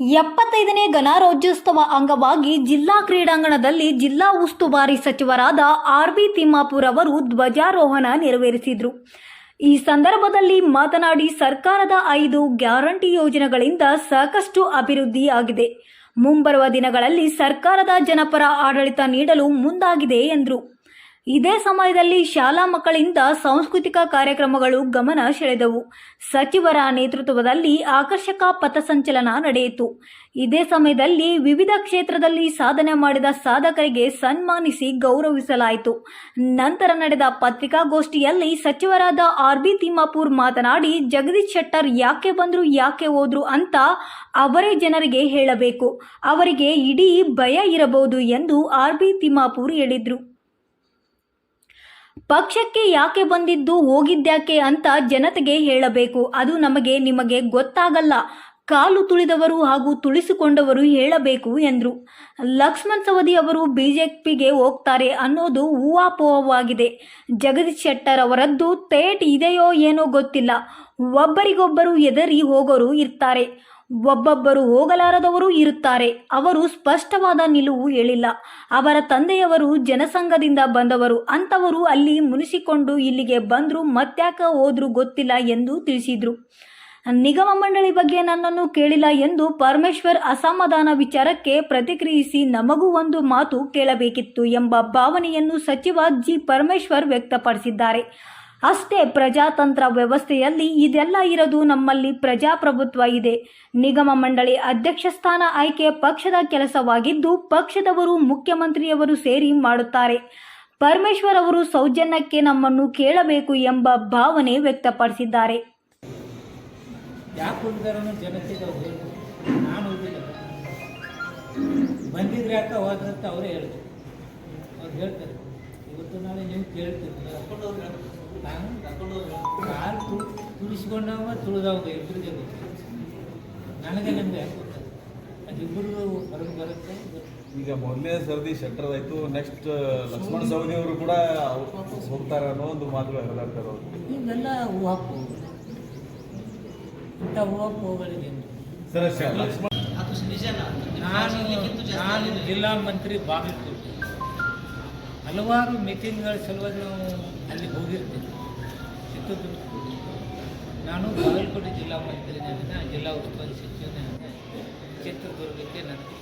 ಎಪ್ಪತ್ತೈದನೇ ಗಣರಾಜ್ಯೋತ್ಸವ ಅಂಗವಾಗಿ ಜಿಲ್ಲಾ ಕ್ರೀಡಾಂಗಣದಲ್ಲಿ ಜಿಲ್ಲಾ ಉಸ್ತುವಾರಿ ಸಚಿವರಾದ ಆರ್ ಬಿ ತಿಮ್ಮಾಪುರ್ ಅವರು ಧ್ವಜಾರೋಹಣ ನೆರವೇರಿಸಿದರು. ಈ ಸಂದರ್ಭದಲ್ಲಿ ಮಾತನಾಡಿ ಸರ್ಕಾರದ ಐದು ಗ್ಯಾರಂಟಿ ಯೋಜನೆಗಳಿಂದ ಸಾಕಷ್ಟು ಅಭಿವೃದ್ಧಿಯಾಗಿದೆ. ಮುಂಬರುವ ದಿನಗಳಲ್ಲಿ ಸರ್ಕಾರದ ಜನಪರ ಆಡಳಿತ ನೀಡಲು ಮುಂದಾಗಿದೆ ಎಂದರು. ಇದೇ ಸಮಯದಲ್ಲಿ ಶಾಲಾ ಮಕ್ಕಳಿಂದ ಸಾಂಸ್ಕೃತಿಕ ಕಾರ್ಯಕ್ರಮಗಳು ಗಮನ ಸೆಳೆದವು. ಸಚಿವರ ನೇತೃತ್ವದಲ್ಲಿ ಆಕರ್ಷಕ ಪಥಸಂಚಲನ ನಡೆಯಿತು. ಇದೇ ಸಮಯದಲ್ಲಿ ವಿವಿಧ ಕ್ಷೇತ್ರದಲ್ಲಿ ಸಾಧನೆ ಮಾಡಿದ ಸಾಧಕರಿಗೆ ಸನ್ಮಾನಿಸಿ ಗೌರವಿಸಲಾಯಿತು. ನಂತರ ನಡೆದ ಪತ್ರಿಕಾಗೋಷ್ಠಿಯಲ್ಲಿ ಸಚಿವರಾದ ಆರ್ ಬಿ ತಿಮ್ಮಾಪುರ್ ಮಾತನಾಡಿ, ಜಗದೀಶ್ ಶೆಟ್ಟರ್ ಯಾಕೆ ಬಂದರು, ಯಾಕೆ ಹೋದ್ರು ಅಂತ ಅವರೇ ಜನರಿಗೆ ಹೇಳಬೇಕು. ಅವರಿಗೆ ಇಡೀ ಭಯ ಇರಬಹುದು ಎಂದು ಆರ್ ಬಿ ತಿಮ್ಮಾಪುರ್ ಹೇಳಿದ್ರು. ಪಕ್ಷಕ್ಕೆ ಯಾಕೆ ಬಂದಿದ್ದು ಹೋಗಿದ್ಯಾಕೆ ಅಂತ ಜನತೆಗೆ ಹೇಳಬೇಕು. ಅದು ನಮಗೆ, ನಿಮಗೆ ಗೊತ್ತಾಗಲ್ಲ. ಕಾಲು ತುಳಿದವರು ಹಾಗೂ ತುಳಿಸಿಕೊಂಡವರು ಹೇಳಬೇಕು ಎಂದರು. ಲಕ್ಷ್ಮಣ್ ಸವದಿ ಅವರು ಬಿಜೆಪಿಗೆ ಹೋಗ್ತಾರೆ ಅನ್ನೋದು ಊಹಾಪೋಹವಾಗಿದೆ. ಜಗದೀಶ್ ಶೆಟ್ಟರ್ ಅವರದ್ದು ತೇಟ್ ಇದೆಯೋ ಏನೋ ಗೊತ್ತಿಲ್ಲ. ಒಬ್ಬರಿಗೊಬ್ಬರು ಎದರಿ ಹೋಗೋರು ಇರ್ತಾರೆ. ಒಬ್ಬೊಬ್ಬರು ಹೋಗಲಾರದವರು ಇರುತ್ತಾರೆ. ಅವರು ಸ್ಪಷ್ಟವಾದ ನಿಲುವು ಹೇಳಿಲ್ಲ. ಅವರ ತಂದೆಯವರು ಜನಸಂಘದಿಂದ ಬಂದವರು. ಅಂಥವರು ಅಲ್ಲಿ ಮುನಿಸಿಕೊಂಡು ಇಲ್ಲಿಗೆ ಬಂದರು, ಮತ್ತ್ಯಾಕ ಹೋದ್ರು ಗೊತ್ತಿಲ್ಲ ಎಂದು ತಿಳಿಸಿದರು. ನಿಗಮ ಮಂಡಳಿ ಬಗ್ಗೆ ನನ್ನನ್ನು ಕೇಳಿಲ್ಲ ಎಂದು ಪರಮೇಶ್ವರ್ ಅಸಮಾಧಾನ ವಿಚಾರಕ್ಕೆ ಪ್ರತಿಕ್ರಿಯಿಸಿ ನಮಗೂ ಒಂದು ಮಾತು ಕೇಳಬೇಕಿತ್ತು ಎಂಬ ಭಾವನೆಯನ್ನು ಸಚಿವ ಜಿ. ಪರಮೇಶ್ವರ್ ವ್ಯಕ್ತಪಡಿಸಿದ್ದಾರೆ. ಅಷ್ಟೇ ಪ್ರಜಾತಂತ್ರ ವ್ಯವಸ್ಥೆಯಲ್ಲಿ ಇದೆಲ್ಲ ಇರೋದು ನಮ್ಮಲ್ಲಿ ಪ್ರಜಾಪ್ರಭುತ್ವ ಇದೆ. ನಿಗಮ ಮಂಡಳಿ ಅಧ್ಯಕ್ಷ ಸ್ಥಾನ ಆಯ್ಕೆ ಪಕ್ಷದ ಕೆಲಸವಾಗಿದ್ದು ಪಕ್ಷದವರು ಮುಖ್ಯಮಂತ್ರಿಯವರು ಸೇರಿ ಮಾಡುತ್ತಾರೆ. ಪರಮೇಶ್ವರ್ ಅವರು ಸೌಜನ್ಯಕ್ಕೆ ನಮ್ಮನ್ನು ಕೇಳಬೇಕು ಎಂಬ ಭಾವನೆ ವ್ಯಕ್ತಪಡಿಸಿದ್ದಾರೆ. ಬಂದಿದ್ರೆ ಅಂತ ಹೋದ್ರಂತ ಅವರೇ ಹೇಳ್ತಾರೆ. ಅವ್ರು ಹೇಳ್ತಾರೆ. ಇವತ್ತು ನಾಳೆ ನೀವು ಕೇಳ್ತೀನಿ ನಾನು ಕಾಲು ತುಳು ತುಳಿಸ್ಕೊಂಡವ ತುಳಿದವಾಗ ಇಬ್ಬರಿಗೆ ಗೊತ್ತು ನನಗೆ ನಿಮಗೆ ಅದಿಬ್ಬರಿಗೂ ಹೊರಗೆ ಬರುತ್ತೆ. ಈಗ ಮೊದಲನೇ ಸರದಿ ಶೆಟ್ಟರ್ ಆಯ್ತು. ನೆಕ್ಸ್ಟ್ ಲಕ್ಷ್ಮಣ ಸವದಿ ಅವರು ಕೂಡ ಹೋಗ್ತಾರೆ ಅನ್ನೋ ಒಂದು ಮಾತುಗಳು ಹರಿದಾಡ್ತಾರೆ ಇವೆಲ್ಲ ಹೂವಾಕು ಇಂಥ ಊಹಾಪೋಹಗಳಿಗೆ ಸರ್ ಲಕ್ಷ್ಮಣ ನಾನು ನಾನು ಜಿಲ್ಲಾ ಮಂತ್ರಿ ಬಾಗಲಕೋಟೆ ಹಲವಾರು ಮೀಟಿಂಗ್ಗಳ ಸಲುವಾಗಿ ನಾವು ಅಲ್ಲಿ ಹೋಗಿರ್ತೀವಿ. ಚಿತ್ರದುರ್ಗ ನಾನು ಬಾಗಲಕೋಟೆ ಜಿಲ್ಲಾ ಮಂತ್ರಿನೇ ಜಿಲ್ಲಾ ಉಸ್ತುವಾರಿ ಸಚಿವನೇ ಚಿತ್ರದುರ್ಗಕ್ಕೆ ನನಗೆ